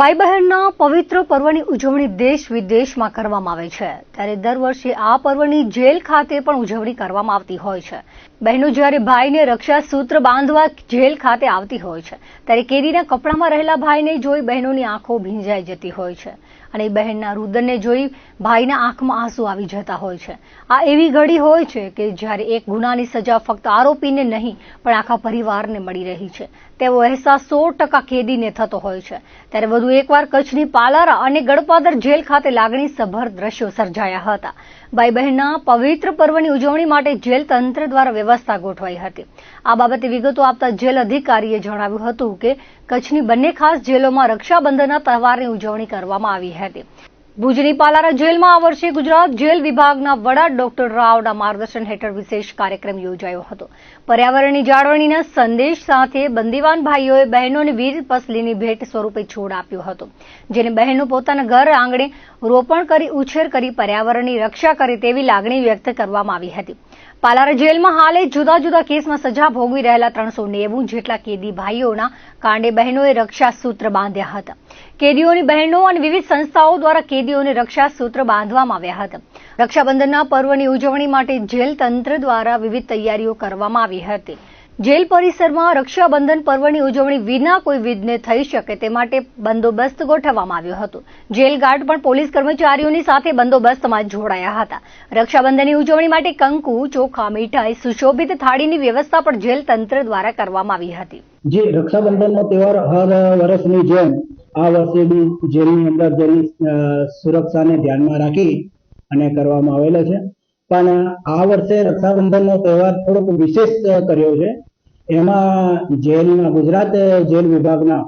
ભાઈ બહેનના પવિત્ર પર્વની ઉજવણી દેશ વિદેશમાં કરવામાં આવે છે. ત્યારે દર વર્ષે આ પર્વની જેલ ખાતે પણ ઉજવણી કરવામાં આવતી હોય છે. બહેનો જ્યારે ભાઈને રક્ષા સૂત્ર બાંધવા જેલ ખાતે આવતી હોય છે, ત્યારે કેરીના કપડામાં રહેલા ભાઈને જોઈ બહેનોની આંખો ભીંજાઈ જતી હોય છે અને બહેનના રુદનને જોઈ ભાઈના આંખમાં આંસુ આવી જતા હોય છે. આ એવી ઘડી હોય છે કે જ્યારે એક ગુનાની સજા ફક્ત આરોપીને નહીં, પણ આખા પરિવારને મળી રહી છે. તેવો અહેસાસ સો ટકા કેદીને થતો હોય છે. ત્યારે વધુ એકવાર કચ્છની પાલારા અને ગડપાદર જેલ ખાતે લાગણી સભર દ્રશ્યો સર્જાયા હતા. ભાઈ બહેનના પવિત્ર પર્વની ઉજવણી માટે જેલ તંત્ર દ્વારા વ્યવસ્થા ગોઠવાઈ હતી. આ બાબતે વિગતો આપતા જેલ અધિકારીએ જણાવ્યું હતું કે કચ્છની બંને ખાસ જેલોમાં રક્ષાબંધનના તહેવારની ઉજવણી કરવામાં આવી હતી. ભુજની પાલારા જેલમાં આ વર્ષે ગુજરાત જેલ વિભાગના વડા ડોક્ટર રાવના માર્ગદર્શન હેઠળ વિશેષ કાર્યક્રમ યોજાયો હતો. પર્યાવરણની જાળવણીના સંદેશ સાથે બંદીવાન ભાઈઓએ બહેનોને વીર પસલીની ભેટ સ્વરૂપે છોડ આપ્યો હતો. જેને બહેનો પોતાના ઘર આંગણે રોપણ કરી, ઉછેર કરી, પર્યાવરણની રક્ષા કરે તેવી લાગણી વ્યક્ત કરવામાં આવી હતી. પાલારા જેલમાં હાલે જુદા જુદા કેસમાં સજા ભોગવી રહેલા ત્રણસો નેવું જેટલા કેદી ભાઈઓના કાંડે બહેનોએ રક્ષા સૂત્ર બાંધ્યા હતા. કેદીઓની બહેનો અને વિવિધ સંસ્થાઓ દ્વારા કેદીઓને રક્ષા સૂત્ર બાંધવામાં આવ્યા હતા. રક્ષાબંધનના પર્વની ઉજવણી માટે જેલ તંત્ર દ્વારા વિવિધ તૈયારીઓ કરવામાં આવી હતી. જેલ પરિસરમાં રક્ષાબંધન પર્વની ઉજવણી વિના કોઈ વિઘ્ને થઈ શકે તે માટે બંદોબસ્ત ગોઠવવામાં આવ્યો હતો. જેલ ગાર્ડ પણ પોલીસ કર્મચારીઓની સાથે બંદોબસ્તમાં જોડાયા હતા. રક્ષાબંધનની ઉજવણી માટે કંકુ, ચોખા, મીઠાઈ, સુશોભિત થાળીની વ્યવસ્થા પણ જેલ તંત્ર દ્વારા કરવામાં આવી હતી. જે રક્ષાબંધનનો તહેવાર હર વર્ષની જેમ આ વર્ષે બી જેલની અંદર જેલની સુરક્ષાને ધ્યાનમાં રાખી અને કરવામાં આવેલો છે. પણ આ વર્ષે રક્ષાબંધનનો તહેવાર થોડોક વિશેષ કર્યો છે. એમાં જેલના ગુજરાત જેલ વિભાગના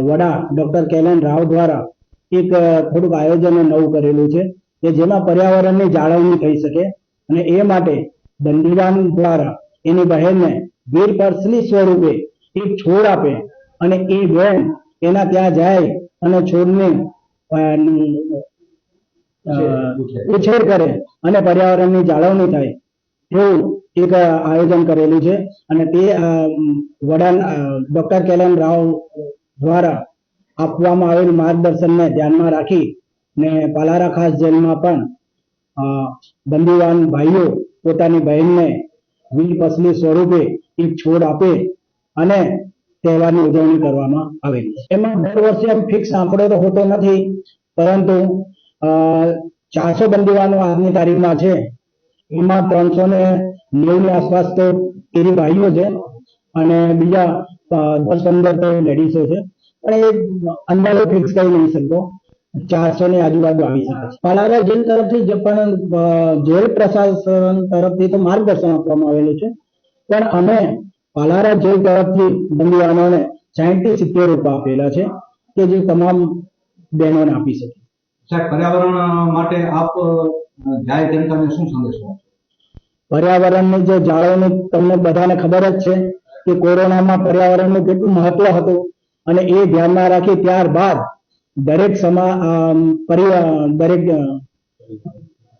વડા ડોક્ટર કેલન રાવ દ્વારા એક થોડુંક આયોજન નવું કરેલું છે કે જેમાં પર્યાવરણની જાળવણી થઈ શકે અને એ માટે દંડીવાન દ્વારા એની બહેનને વીર પરસલી સ્વરૂપે એક છોડ આપે અને એ બહેન એના ત્યાં જાય અને છોડને ઉછેર કરે અને પર્યાવરણની જાળવણી થાય. એવું એક આયોજન કરેલું છે અને તે વડાન વડા ડોક્ટર કેલન રાવ દ્વારા આપવામાં આવેલ માર્ગદર્શનને ધ્યાનમાં રાખી ને પાલારા ખાસ જેલમાં પણ બંદીવાન ભાઈઓ પોતાની બહેનને વીર પસલી સ્વરૂપે એક છોડ આપે અને તહેવારની ઉજવણી કરવામાં આવે છે. એમાં દર વર્ષે એમ ફિક્સ આંકડો તો હોતો નથી, પરંતુ ચારસો બંદીવાનો આજની તારીખમાં છે. એમાં ત્રણસો ને નેવું આસપાસ તો કેરી ભાઈઓ છે અને બીજા દસ પંદર તો લેડીઝો છે. પણ એ અંદાજો ફિક્સ કરી નહીં શકતો. ચારસો ની આજુબાજુ આવી શકે પાલારા જેલ તરફથી પણ જેલ પ્રશાસન તરફથી તો માર્ગદર્શન આપવામાં આવેલું છે. પણ અમે પાલારા જેલ તરફથી બંદીવાનોને સાહીઠ સિત્તેર રૂપિયા આપેલા છે કે જે તમામ બહેનોને આપી શકે સાહેબ, પર્યાવરણ માટે આપ જાહેર જનતાને શું સંદેશો પર્યાવરણની જે જાળવણી તમને બધાને ખબર જ છે કે કોરોનામાં પર્યાવરણનું કેટલું મહત્વ હતું અને એ ધ્યાનમાં રાખી ત્યારબાદ દરેક સમા દરેક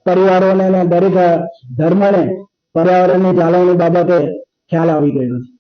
પરિવારોને દરેક ધર્મને પર્યાવરણની જાળવણી બાબતે ખ્યાલ આવી ગયો છે.